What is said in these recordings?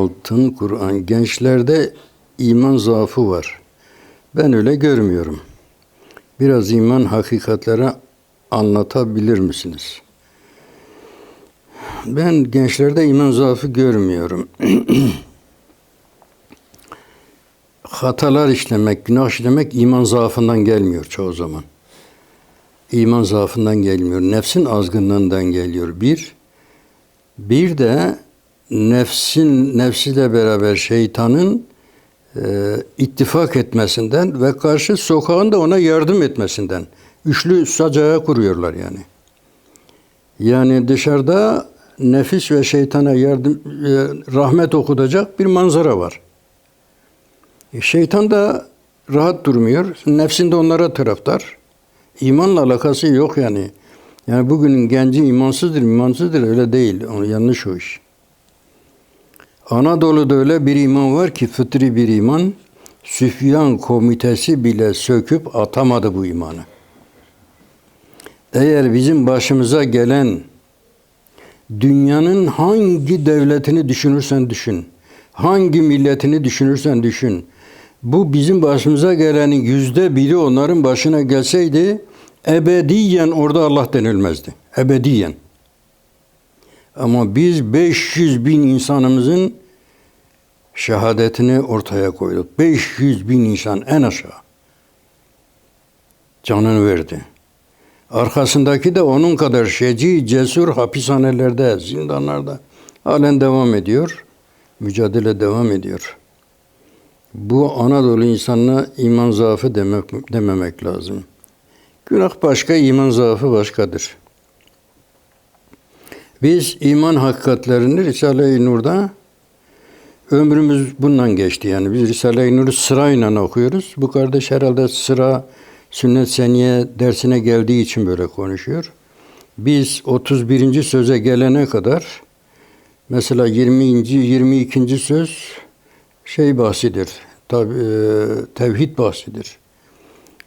altın Kur'an. Gençlerde iman zaafı var. Ben öyle görmüyorum. Biraz iman hakikatlere anlatabilir misiniz? Ben gençlerde iman zaafı görmüyorum. Hatalar işlemek, günah işlemek iman zaafından gelmiyor çoğu zaman. İman zaafından gelmiyor. Nefsin azgınlığından geliyor. Bir, bir de nefsin nefsiyle beraber şeytanın e, ittifak etmesinden ve karşı sokağın da ona yardım etmesinden. Üçlü sacağı kuruyorlar yani. Yani dışarıda nefis ve şeytana yardım e, rahmet okutacak bir manzara var. E, şeytan da rahat durmuyor. Nefsinde onlara taraftar. İmanla alakası yok yani. Yani bugünün genci imansızdır, imansızdır öyle değil. Yanlış o iş. Anadolu'da öyle bir iman var ki fıtri bir iman. Süfyan komitesi bile söküp atamadı bu imanı. Eğer bizim başımıza gelen dünyanın hangi devletini düşünürsen düşün, hangi milletini düşünürsen düşün, bu bizim başımıza gelenin yüzde biri onların başına gelseydi ebediyen orada Allah denilmezdi. Ebediyen. Ama biz 500 bin insanımızın şehadetini ortaya koyduk. 500 bin insan en aşağı canını verdi. Arkasındaki de onun kadar şeci, cesur hapishanelerde, zindanlarda halen devam ediyor. Mücadele devam ediyor. Bu Anadolu insanına iman zaafı demek, dememek lazım. Günah başka, iman zaafı başkadır. Biz iman hakikatlerini Risale-i Nur'da ömrümüz bundan geçti yani. Biz Risale-i Nur'u sırayla okuyoruz. Bu kardeş herhalde sıra sünnet seniye dersine geldiği için böyle konuşuyor. Biz 31. söze gelene kadar mesela 20. 22. söz şey bahsidir. Tabi, e, tevhid bahsidir.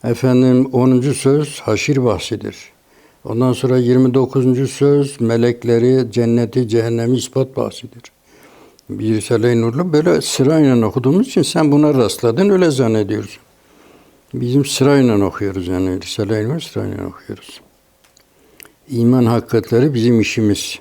Efendim 10. söz haşir bahsidir. Ondan sonra 29. söz melekleri, cenneti, cehennemi ispat bahsidir. Bir Risale-i böyle sırayla okuduğumuz için sen buna rastladın öyle zannediyorsun. Bizim sırayla okuyoruz yani Risale-i Nur sırayla okuyoruz. İman hakikatleri bizim işimiz.